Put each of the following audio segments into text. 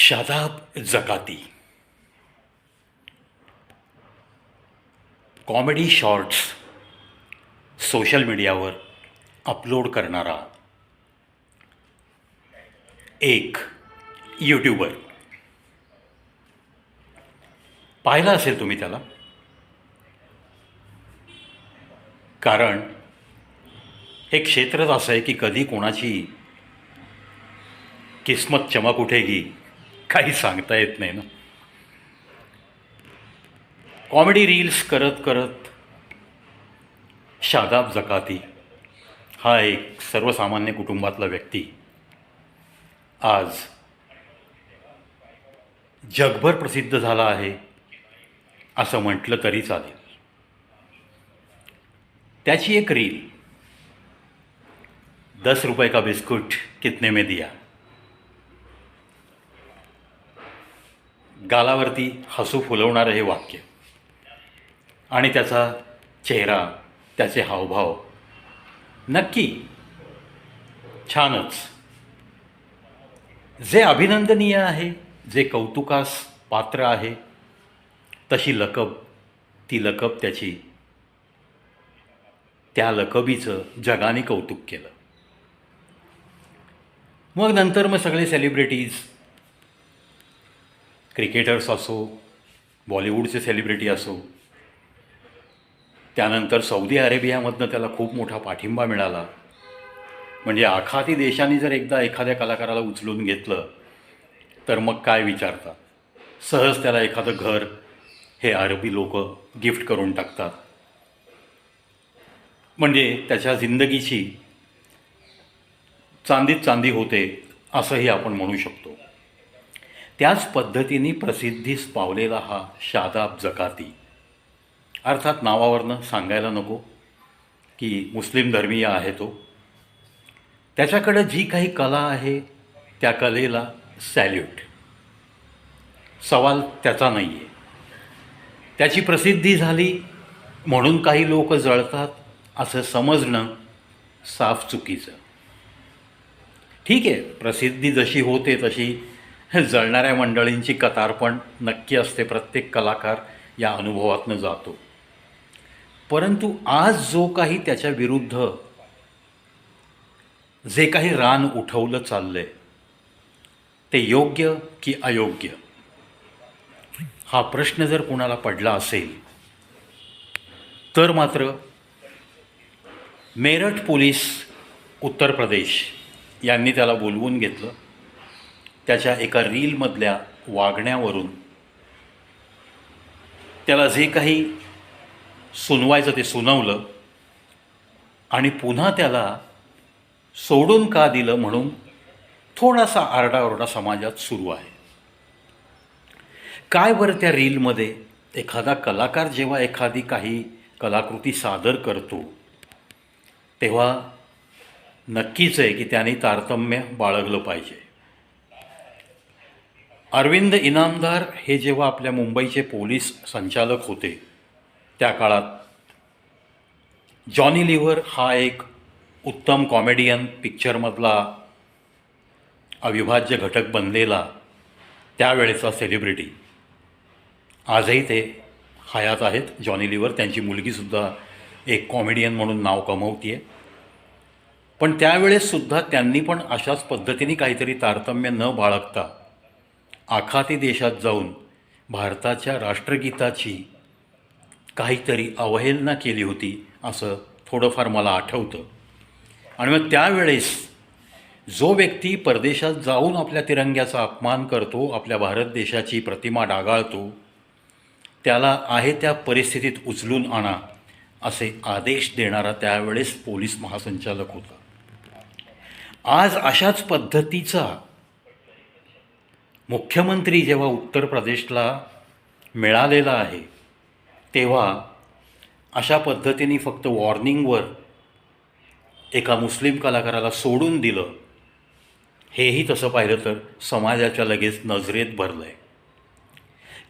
Shadab Jakati comedy shorts social मीडियावर upload करणारा एक यूट्यूबर पाहिला असेल तुम्ही त्याला? कारण हे क्षेत्रच असं आहे की कधी कोणाची किस्मत चमक उठेगी काही सांगता येत नाही ना. कॉमेडी रील्स करत करत शादाब जकाती हा एक सर्वसामान्य कुटुंबातला व्यक्ती आज जगभर प्रसिद्ध झाला आहे असं म्हटलं तरी चालेल. त्याची एक रील दस रुपये का बिस्कुट कितने में दिया? गालावरती हसू फुलवणारं हे वाक्य. आणि त्याचा चेहरा त्याचे हावभाव नक्की छानच. जे अभिनंदनीय आहे जे कौतुकास पात्र आहे तशी लकब ती लकब त्याची त्या लकबीचं जगाने कौतुक केलं. मग नंतर मग सगळे सेलिब्रिटीज क्रिकेटर्स असो बॉलिवूडचे सेलिब्रिटी असो त्यानंतर सौदी अरेबियामधनं त्याला खूप मोठा पाठिंबा मिळाला. म्हणजे आखाती देशांनी जर एकदा एखाद्या कलाकाराला उचलून घेतलं तर मग काय विचारता सहज त्याला एखादं घर हे अरबी लोक गिफ्ट करून टाकतात. म्हणजे त्याच्या जिंदगीची चांदीत चांदी होते असंही आपण म्हणू शकतो. त्याच पद्धतीने प्रसिद्धीस पावलेला हा शादाब जकाती. अर्थात नावावरनं सांगायला नको की मुस्लिम धर्मीय आहे तो. त्याच्याकडं जी काही कला आहे त्या कलेला सॅल्यूट. सवाल त्याचा नाही आहे त्याची प्रसिद्धी झाली म्हणून काही लोक जळतात असं समजणं साफ चुकीचं. ठीक आहे प्रसिद्धी जशी होते तशी जळणाऱ्या मंडळींची कतार पण नक्की असते प्रत्येक कलाकार या अनुभवातनं जातो. परंतु आज जो काही त्याच्या विरुद्ध जे काही रान उठवलं चाललंय ते योग्य की अयोग्य? हा प्रश्न जर कोणाला पडला असेल तर मात्र मेरठ पोलीस उत्तर प्रदेश यांनी त्याला बोलवून घेतलं. त्याच्या एका रीलमधल्या वागण्यावरून त्याला जे काही सुनवायचं ते सुनावलं आणि पुन्हा त्याला सोडून का दिलं म्हणून थोडासा आरडाओरडा समाजात सुरू आहे. काय बरं त्या रीलमध्ये एखादा कलाकार जेव्हा एखादी काही कलाकृती सादर करतो तेव्हा नक्कीच आहे की त्याने तारतम्य बाळगलं पाहिजे. अरविंद इनामदार हे जेव्हा आपल्या मुंबईचे पोलीस संचालक होते त्या काळात जॉनी लिव्हर हा एक उत्तम कॉमेडियन पिक्चरमधला अविभाज्य घटक बनलेला त्यावेळेचा सेलिब्रिटी आजही ते हयात आहेत. जॉनी लिव्हर त्यांची मुलगीसुद्धा एक कॉमेडियन म्हणून नाव कमवती आहे पण त्यावेळेससुद्धा त्यांनी पण अशाच पद्धतीने काहीतरी तारतम्य न बाळगता आखाती देशात जाऊन भारताच्या राष्ट्रगीताची काहीतरी अवहेलना केली होती असं थोडंफार मला आठवतं. आणि मग त्यावेळेस जो व्यक्ती परदेशात जाऊन आपल्या तिरंग्याचा अपमान करतो आपल्या भारत देशाची प्रतिमा डागाळतो त्याला आहे त्या परिस्थितीत उचलून आणा असे आदेश देणारा त्यावेळेस पोलीस महासंचालक होता. आज अशाच पद्धतीचा मुख्यमंत्री जेव्हा उत्तर प्रदेशला मिळालेला आहे तेव्हा अशा पद्धतीने फक्त वॉर्निंगवर एका मुस्लिम कलाकाराला सोडून दिलं हेही तसं पाहिलं तर समाजाच्या लगेच नजरेत भरलं आहे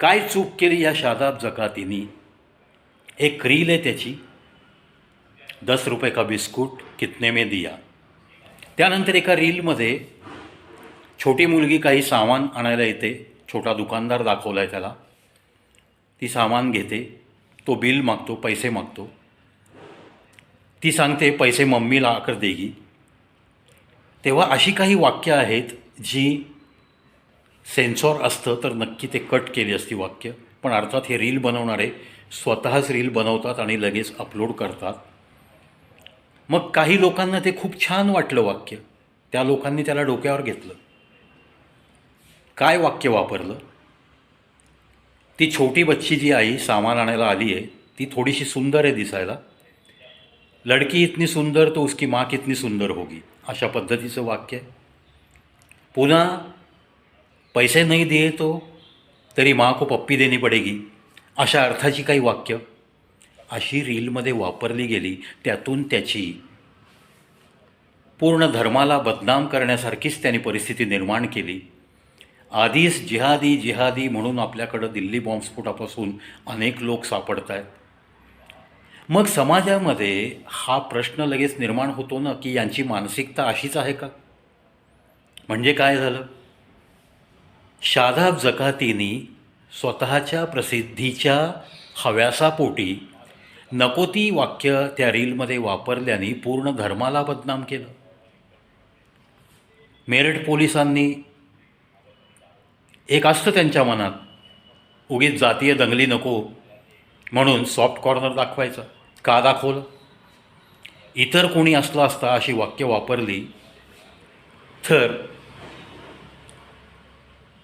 काय चूक केली या शादाब जकातीनी? एक रील आहे त्याची. दस रुपये का बिस्कुट कितने में दिया? त्यानंतर एका रीलमध्ये छोटी मुलगी काही सामान आणायला येते. छोटा दुकानदार दाखवला आहे त्याला. ती सामान घेते. तो बिल मागतो पैसे मागतो. ती सांगते पैसे मम्मीला आकर देगी. तेव्हा अशी काही वाक्य आहेत जी सेन्सॉर असतं तर नक्की ते कट केली असती वाक्य. पण अर्थात हे रील बनवणारे स्वतःच रील बनवतात आणि लगेच अपलोड करतात. मग काही लोकांना ते खूप छान वाटलं वाक्य. त्या लोकांनी त्याला डोक्यावर घेतलं. काय वाक्य वापरलं? ती छोटी बच्ची जी आई सामान आणायला आली आहे ती थोडीशी सुंदर आहे दिसायला. लडकी इतनी सुंदर तो उसकी माँ कितनी सुंदर होगी अशा पद्धतीचं वाक्य आहे. पुन्हा पैसे नाही दिए तो तरी माँ को पप्पी देणी पडेगी अशा अर्थाची काही वाक्य. अशी रीलमध्ये वापरली गेली त्यातून त्याची पूर्ण धर्माला बदनाम करण्यासारखीच त्यांनी परिस्थिती निर्माण केली. आधीच जिहादी जिहादी म्हणून आपल्याकडं दिल्ली बॉम्बस्फोटापासून अनेक लोक सापडत आहेत मग समाजामध्ये हा प्रश्न लगेच निर्माण होतो ना की यांची मानसिकता अशीच आहे का? म्हणजे काय झालं? शादाब जकातीनी स्वतःच्या प्रसिद्धीच्या हव्यासापोटी नको ती वाक्य त्या रीलमध्ये वापरल्याने पूर्ण धर्माला बदनाम केलं. मेरठ पोलिसांनी एक असतं त्यांच्या मनात उगीच जातीय दंगली नको म्हणून सॉफ्ट कॉर्नर दाखवायचं. का दाखवलं? इतर कोणी असलं असता अशी वाक्य वापरली तर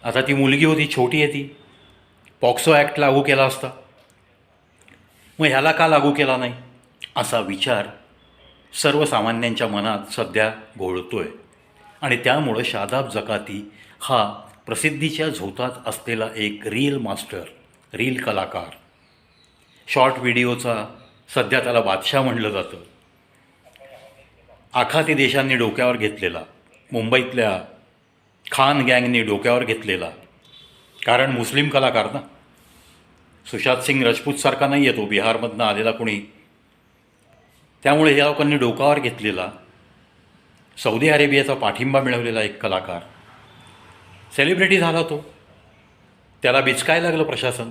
आता ती मुलगी होती छोटी आहे ती. पॉक्सो ॲक्ट लागू केला असता. मग ह्याला का लागू केला नाही? असा विचार सर्वसामान्यांच्या मनात सध्या घोळतो आहे आणि त्यामुळं शादाब जकाती हा प्रसिद्धीच्या झोतात असलेला एक रील मास्टर रील कलाकार. शॉर्ट व्हिडिओचा सध्या त्याला बादशाह म्हणलं जातं. आखाती देशांनी डोक्यावर घेतलेला मुंबईतल्या खान गँगनी डोक्यावर घेतलेला. कारण मुस्लिम कलाकार ना. सुशांत सिंग राजपूतसारखा नाही आहे तो बिहारमधनं आलेला कोणी. त्यामुळे या लोकांनी डोकावर घेतलेला सौदी अरेबियाचा पाठिंबा मिळवलेला एक कलाकार. सेलिब्रिटी झाला तो. त्याला बिचकाय लागलं प्रशासन.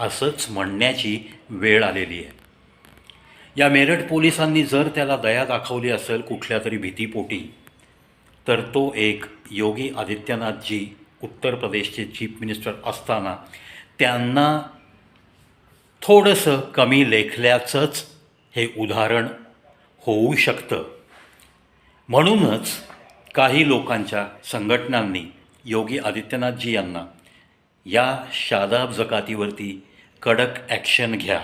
असंच म्हणण्याची वेळ आलेली आहे. या मेरठ पोलिसांनी जर त्याला दया दाखवली असेल कुठल्या तरी भीतीपोटी तर तो एक योगी आदित्यनाथजी उत्तर प्रदेशचे चीफ मिनिस्टर असताना त्यांना थोडंसं कमी लेखल्याचंच हे उदाहरण होऊ शकतं. म्हणूनच काही लोकांच्या संघटनांनी योगी आदित्यनाथजी यांना या शादाब जकातीवरती कडक ॲक्शन घ्या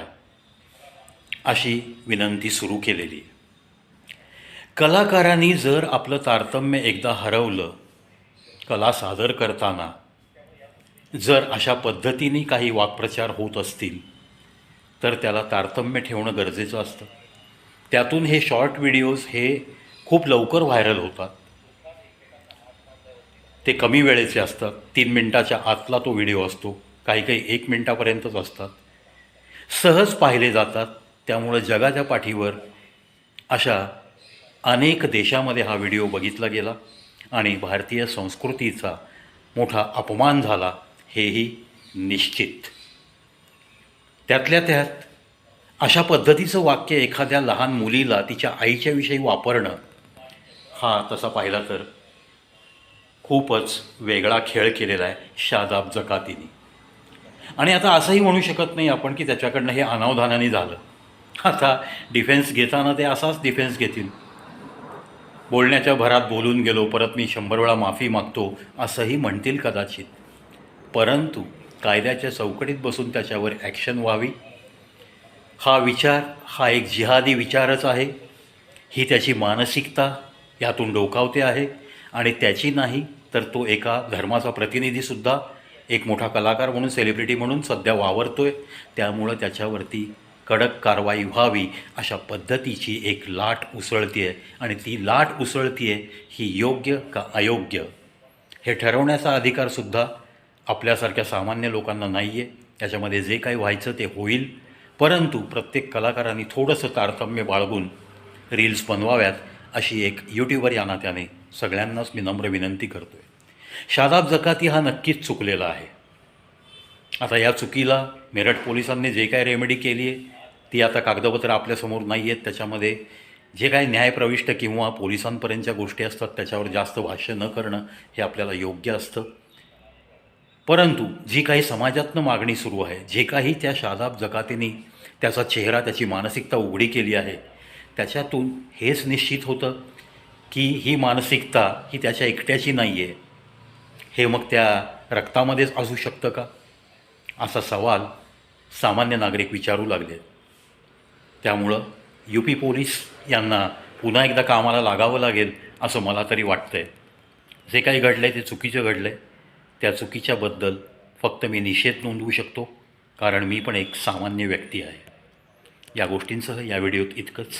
अशी विनंती सुरू केलेली. कलाकारांनी जर आपलं तारतम्य एकदा हरवलं कला सादर करताना जर अशा पद्धतीने काही वाक्प्रचार होत असतील तर त्याला तारतम्य ठेवणं गरजेचं असतं. त्यातून हे शॉर्ट व्हिडिओज हे खूप लवकर व्हायरल होतात. ते कमी वेळेचे असतात. तीन मिनटाच्या आतला तो व्हिडिओ असतो. काही काही एक मिनटापर्यंतच असतात. सहज पाहिले जातात. त्यामुळं जगाच्या पाठीवर अशा अनेक देशामध्ये हा व्हिडिओ बघितला गेला आणि भारतीय संस्कृतीचा मोठा अपमान झाला हेही निश्चित. त्यातल्या त्यात अशा पद्धतीचं वाक्य एखाद्या लहान मुलीला तिच्या आईच्याविषयी वापरणं हा तसा पाहिला तर खूपच वेगळा खेळ केलेला आहे शादाब जकातीने. आणि आता असंही म्हणू शकत नाही आपण की त्याच्याकडनं हे अनावधानाने झालं. आता डिफेन्स घेताना ते असाच डिफेन्स घेतील. बोलण्याच्या भरात बोलून गेलो परत मी शंभर वेळा माफी मागतो असंही म्हणतील कदाचित. परंतु कायद्याच्या चौकटीत बसून त्याच्यावर ॲक्शन व्हावी? हा विचार हा एक जिहादी विचारच आहे. ही त्याची मानसिकता यातून डोकावते आहे. आणि त्याची नाही तर तो एका धर्माचा प्रतिनिधीसुद्धा एक मोठा कलाकार म्हणून सेलिब्रिटी म्हणून सध्या वावरतोय. त्यामुळं त्याच्यावरती कडक कारवाई व्हावी अशा पद्धतीची एक लाट उसळती आहे आणि ती लाट उसळती आहे ही योग्य का अयोग्य? हे ठरवण्याचा अधिकारसुद्धा आपल्यासारख्या सामान्य लोकांना नाही आहे त्याच्यामध्ये जे काही व्हायचं ते होईल. परंतु प्रत्येक कलाकारांनी थोडंसं तारतम्य बाळगून रील्स बनवाव्यात अशी एक यूट्यूबर या नात्याने सगळ्यांनाच मी नम्र विनंती करतो आहे शादाब जकाती हा नक्कीच चुकलेला आहे. आता या चुकीला मेरठ पोलिसांनी जे काय रेमेडी केली आहे ती आता कागदपत्र आपल्यासमोर नाही आहेत त्याच्यामध्ये जे काय न्यायप्रविष्ट किंवा पोलिसांपर्यंतच्या गोष्टी असतात त्याच्यावर जास्त भाष्य न करणं हे आपल्याला योग्य असतं. परंतु जी काही समाजातनं मागणी सुरू आहे जे काही त्या शादाब जकातीने त्याचा चेहरा त्याची मानसिकता उघडी केली आहे त्याच्यातून हेच निश्चित होतं की ही मानसिकता ही त्याच्या एकट्याची नाही आहे हे मग त्या रक्तामध्येच असू शकतं का? असा सवाल सामान्य नागरिक विचारू लागले. त्यामुळं यू पी पोलीस यांना पुन्हा एकदा कामाला लागावं लागेल असं मला तरी वाटतं आहे जे काही घडलं आहे ते चुकीचं घडलं आहे त्या चुकीच्याबद्दल फक्त मी निषेध नोंदवू शकतो कारण मी पण एक सामान्य व्यक्ती आहे. या गोष्टींसह या व्हिडिओत इतकंच.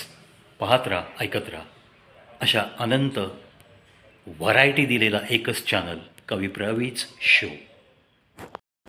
पाहत राहा ऐकत राहा. अशा अनंत व्हरायटी दिलेला एकच चॅनल कवी प्रवीच शो